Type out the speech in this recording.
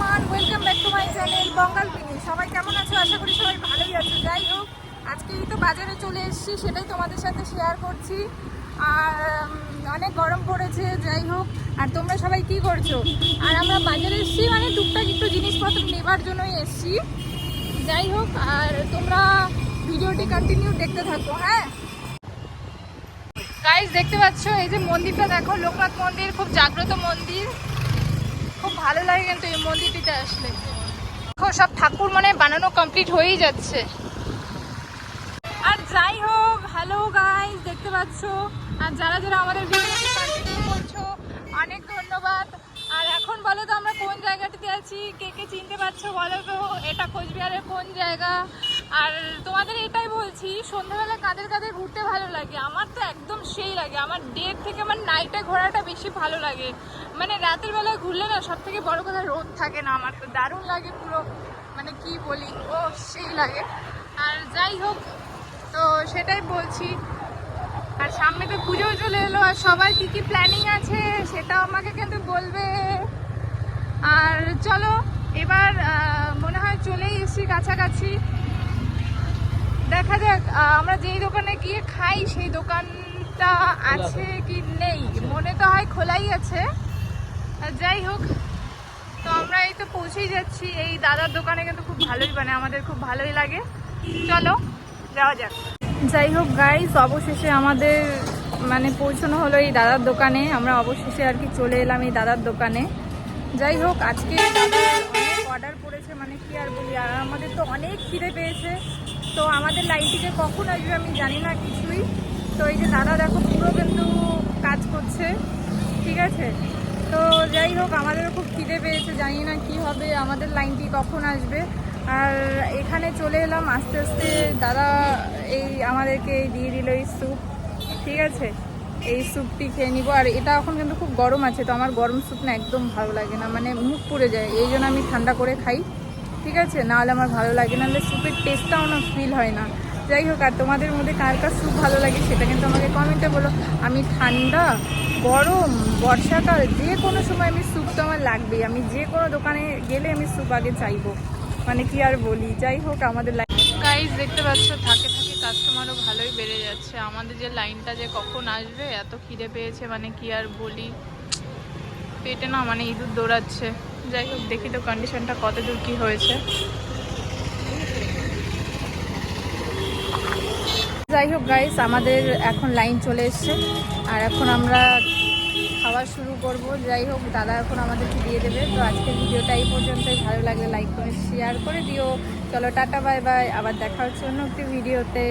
Everyone welcome back to my channel Bangal পিনি সবাই কেমন আছো? আশা করি সবাই ভালোই আছো। যাই হোক আজকেই তো বাজারে চলে এসেছি, সেটাই তোমাদের সাথে শেয়ার করছি। আর অনেক গরম পড়েছে, যাই হোক। আর তোমরা সবাই কি করছ? আর আমরা বাজারে এসেছি মানে টুকটাক একটু জিনিসপত্র নেবার জন্যই এসেছি। যাই হোক, আর তোমরা ভিডিওটি কন্টিনিউ দেখতে থাকো হ্যাঁ? গাইজ দেখতে পাচ্ছ? এই যে মন্দিরটা দেখো, লোকনাথ মন্দির, খুব জাগ্রত মন্দির। ভালো লাগে কিন্তু এই মন্দিরটিতে আসলে। দেখো সব ঠাকুর মানে বানানো কমপ্লিট হয়েই যাচ্ছে। আর যাই হোক হ্যালো গাইজ দেখতে পাচ্ছ? আর যারা যারা আমাদের করছ অনেক ধন্যবাদ। আর এখন বলো তো আমরা কোন জায়গাটিতে আছি? কে কে চিনতে পারছ বলো তো? এটা কোচবিহারের কোন জায়গা? আর তোমাদের এটাই বলছি, সন্ধ্যাবেলা কাদের কাদের ঘুরতে ভালো লাগে। আমার তো একদম সেই লাগে। আমার ডের থেকে আমার নাইটে ঘোরাটা বেশি ভালো লাগে। মানে রাতের বেলায় ঘুরলে না সব থেকে বড় কথা রোদ থাকে না আমার। তো দারুণ লাগে পুরো মানে কি বলি, ও সেই লাগে। আর যাই হোক, তো সেটাই বলছি। আর সামনে তো পুজোও চলে এলো, আর সবার কি কি প্ল্যানিং আছে সেটাও আমাকে কিন্তু বলবে। আর চলো, এবার মনে হয় চলেই এসেছি কাছাকাছি। দেখা যাক আমরা যেই গিয়ে খাই সেই দোকানটা আছে কি নেই? মনে তো হয় খোলাই আছে। যাই হোক তো আমরা এই তো পৌঁছেই যাচ্ছি। এই দাদার দোকানে কিন্তু খুব ভালোই বানায় আমাদের খুব ভালোই লাগে। চলো যাওয়া যাক। যাই হোক গাইস অবশেষে আমাদের মানে পৌঁছানো হলো এই দাদার দোকানে। আমরা অবশেষে আর কি চলে এলাম এই দাদার দোকানে। যাই হোক আজকে অনেক অর্ডার পড়েছে মানে কি আর বলি আর আমাদের তো অনেক খিদে পেয়েছে। তো আমাদের লাইনটিতে কখন আসবে আমি জানি না কিছুই। তো এই যে দাদা দেখো পুরো কিন্তু কাজ করছে, ঠিক আছে? তো যাই হোক, আমাদেরও খুব খিদে পেয়েছে, জানি না কি হবে, আমাদের লাইনটি কখন আসবে। আর এখানে চলে এলাম, আস্তে আস্তে দাদা এই আমাদেরকে দিয়ে দিল এই স্যুপ ঠিক আছে? এই স্যুপটি খেয়ে নিব। আর এটা এখন কিন্তু খুব গরম আছে, তো আমার গরম স্যুপ না একদম ভালো লাগে না মানে মুখ পুড়ে যায়, এই জন্য আমি ঠান্ডা করে খাই। ঠিক আছে? নাহলে আমার ভালো লাগে নাহলে স্যুপের টেস্টটাও না ফিল হয় না। যাই হোক, আর তোমাদের মধ্যে কার কার স্যুপ ভালো লাগে সেটা কিন্তু আমাকে কমেন্টে বলো। আমি ঠান্ডা, গরম, বর্ষাকাল, যে কোনো সময় আমি স্যুপ তো আমার লাগবেই। আমি যে কোনো দোকানে গেলে আমি স্যুপ আগে চাইব। মানে কি আর বলি? যাই হোক, আমাদের লাইন গাইজ দেখতে পাচ্ছ, থাকে থাকে কাস্টমারও ভালোই বেড়ে যাচ্ছে। আমাদের যে লাইনটা যে কখন আসবে, এত খিদে পেয়েছে মানে কি আর বলি? পেটে না মানে ইঁদুর দৌড়াচ্ছে। যাই হোক, দেখি তো কন্ডিশনটা কত দূর কি হয়েছে। যাই হোক গাইস আমাদের এখন লাইন চলে এসছে। আর এখন আমরা খাওয়া শুরু করব। যাই হোক, দাদা এখন আমাদেরকে দিয়ে দেবে। তো আজকের ভিডিওটা এই পর্যন্তই। ভালো লাগলে লাইক করে শেয়ার করে দিও। চলো, টাটা বাই বাই আবার দেখা হচ্ছে অন্য একটি ভিডিওতে